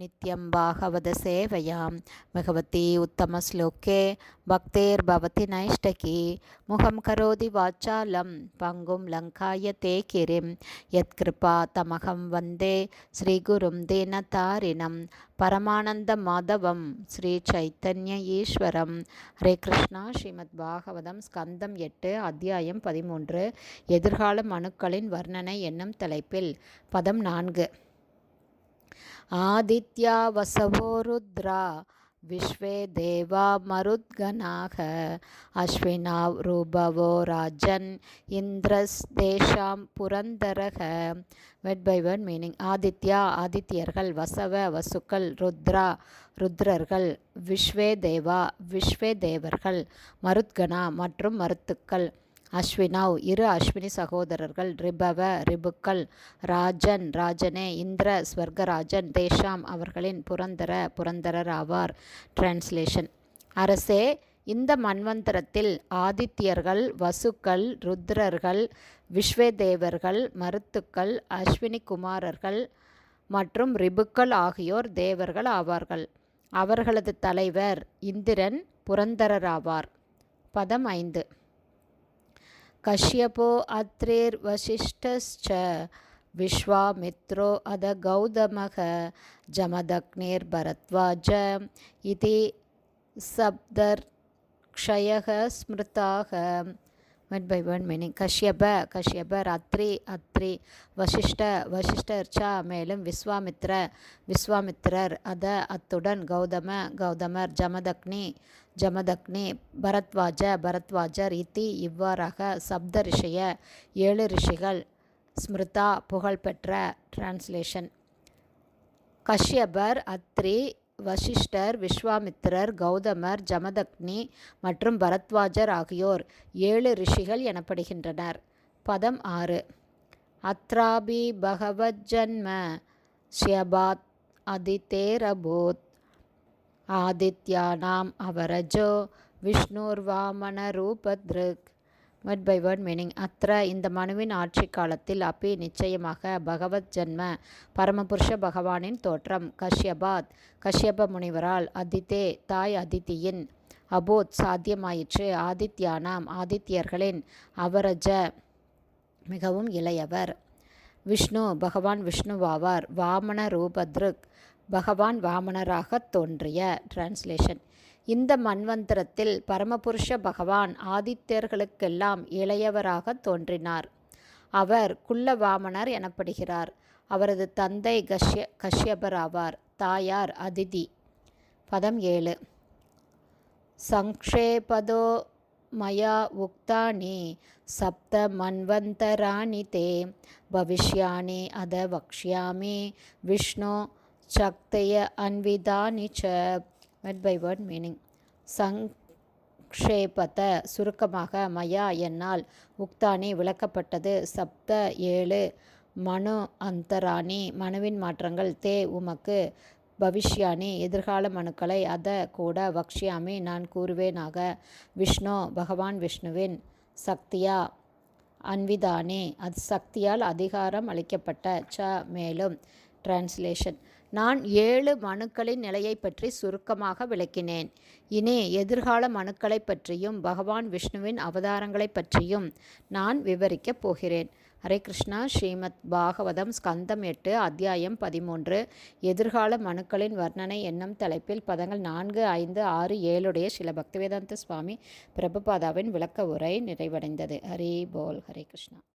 நித்யம் பாகவத சேவையாம். பகவதி உத்தம ஸ்லோகே. பக்தேர் பவதி நைஷ்டகி. முகம் கரோதி வாச்சாலம். பங்கும் லங்காய தேகிரிம் கிரிம் யத்கிருபா தமகம் வந்தே. ஸ்ரீகுரும் தினதாரிணம் பரமானந்த மாதவம். ஸ்ரீ சைத்தன்ய ஈஸ்வரம். ஹரே கிருஷ்ணா. ஸ்ரீமத் பாகவதம் ஸ்கந்தம் எட்டு அத்தியாயம் பதிமூன்று. எதிர்கால மனுக்களின் வர்ணனை என்னும் தலைப்பில். பதம் நான்கு. ஆதித்யா வசவோ ருத்ரா விஸ்வே தேவா மருத்கனாக அஸ்வினா ரூபவோ ராஜன் இந்திரஸ் தேஷாம் புரந்தரக. Word by word meaning Aditya ஆதித்யர்கள் வசவ வசுக்கள் ருத்ரா ருத்ரர்கள் விஸ்வே தேவா விஸ்வே தேவர்கள் மருத்கனா மற்றும் மருத்துக்கள். அஸ்வினவ் இரு அஸ்வினி சகோதரர்கள் ரிபவ ரிபுக்கள் ராஜன் ராஜனே இந்திர ஸ்வர்கராஜன் தேஷாம் அவர்களின் புரந்தர புரந்தரர் ஆவார். டிரான்ஸ்லேஷன் அரசே இந்த மன்வந்தரத்தில் ஆதித்யர்கள் வசுக்கள் ருத்ரர்கள் விஸ்வதேவர்கள் மருத்துக்கள் அஸ்வினி குமாரர்கள் மற்றும் ரிபுக்கள் ஆகியோர் தேவர்கள் ஆவார்கள். அவர்களது தலைவர் இந்திரன் புரந்தரராவார் பதம் ஐந்து. கஷ்யபோ அத்ரேர் வசிஷ்டஸ்ச விஸ்வாமித்ரோ அத கௌதமக ஜமதக்னேர் பரத்வாஜ இது சப்தர் க்ஷயக ஸ்மிருதாக பை ஒன் மீனிங் கஷ்யப கஷ்யபர் அத்ரி அத்ரி வசிஷ்ட வசிஷ்டர் ச மேலும் விஸ்வாமித்ர விஸ்வாமித்ரர் அத அத்துடன் கௌதம கௌதமர் ஜமதக்னி ஜமதக்னி பரத்வாஜ பரத்வாஜர் இத்தி இவ்வாறாக சப்த ரிஷிய ஏழு ரிஷிகள் ஸ்மிருதா புகழ்பெற்ற டிரான்ஸ்லேஷன் கஷ்யபர் அத்ரி வசிஷ்டர் விஸ்வாமித்திரர் கௌதமர் ஜமதக்னி மற்றும் பரத்வாஜர் ஆகியோர் ஏழு ரிஷிகள் எனப்படுகின்றனர். பதம் ஆறு. அத்ராபி பகவத் ஜன்ம ஷியபாத் அதிதேரபூத் ஆதித்யானாம் அவரஜோ விஷ்ணுர்வாமன ரூபத்ருக் வேர்ட் பை வேர்ட் மீனிங் அத்ர இந்த மனுவின் ஆட்சி காலத்தில் அப்பி நிச்சயமாக பகவத் ஜன்ம பரமபுருஷ பகவானின் தோற்றம். கஷ்யபாத் கஷ்யப முனிவரால் அதித்தே தாய் அதித்தியின் அபோத் சாத்தியமாயிற்று. ஆதித்யானாம் ஆதித்யர்களின் அவரஜ மிகவும் இளையவர். விஷ்ணு பகவான் விஷ்ணுவாவார். வாமன ரூபத்ருக் பகவான் வாமனராக தோன்றிய. டிரான்ஸ்லேஷன் இந்த மன்வந்தரத்தில் பரமபுருஷ பகவான் ஆதித்யர்களுக்கெல்லாம் இளையவராக தோன்றினார். அவர் குல்லவாமனர் எனப்படுகிறார். அவரது தந்தை கஷ்ய கஷ்யபர் ஆவார். தாயார் அதிதி. பதம் ஏழு. சங்ஷேபதோ மயா உக்தானி சப்த மன்வந்தராணி தே. பவிஷ்யாணி அத வக்ஷ்யாமி. விஷ்ணு சக்தய அன்விதானி ச. வேர்ட் பை வேர்ட் மீனிங் சங்ஷேபத சுருக்கமாக மயா என்னால் உக்தானி விளக்கப்பட்டது. சப்த ஏழு மனு அந்தராணி மனுவின் மாற்றங்கள் தே உமக்கு பவிஷ்யானி எதிர்கால மனுக்களை அத கூட வக்ஷியாமி நான் கூறுவேனாக. விஷ்ணு பகவான் விஷ்ணுவின் சக்தியா அன்விதானே அது சக்தியால் அதிகாரம் அளிக்கப்பட்ட ச மேலும் டிரான்ஸ்லேஷன் நான் ஏழு மனுக்களின் நிலையை பற்றி சுருக்கமாக விளக்கினேன். இனி எதிர்கால மனுக்களை பற்றியும் பகவான் விஷ்ணுவின் அவதாரங்களை பற்றியும் நான் விவரிக்கப் போகிறேன். ஹரே கிருஷ்ணா. ஸ்ரீமத் பாகவதம் ஸ்கந்தம் எட்டு அத்தியாயம் பதிமூன்று. எதிர்கால மனுக்களின் வர்ணனை என்னும் தலைப்பில் பதங்கள் நான்கு ஐந்து ஆறு ஏழுடைய சில பக்திவேதாந்த சுவாமி பிரபுபாதாவின் விளக்க உரை நிறைவடைந்தது. ஹரி போல். ஹரே கிருஷ்ணா.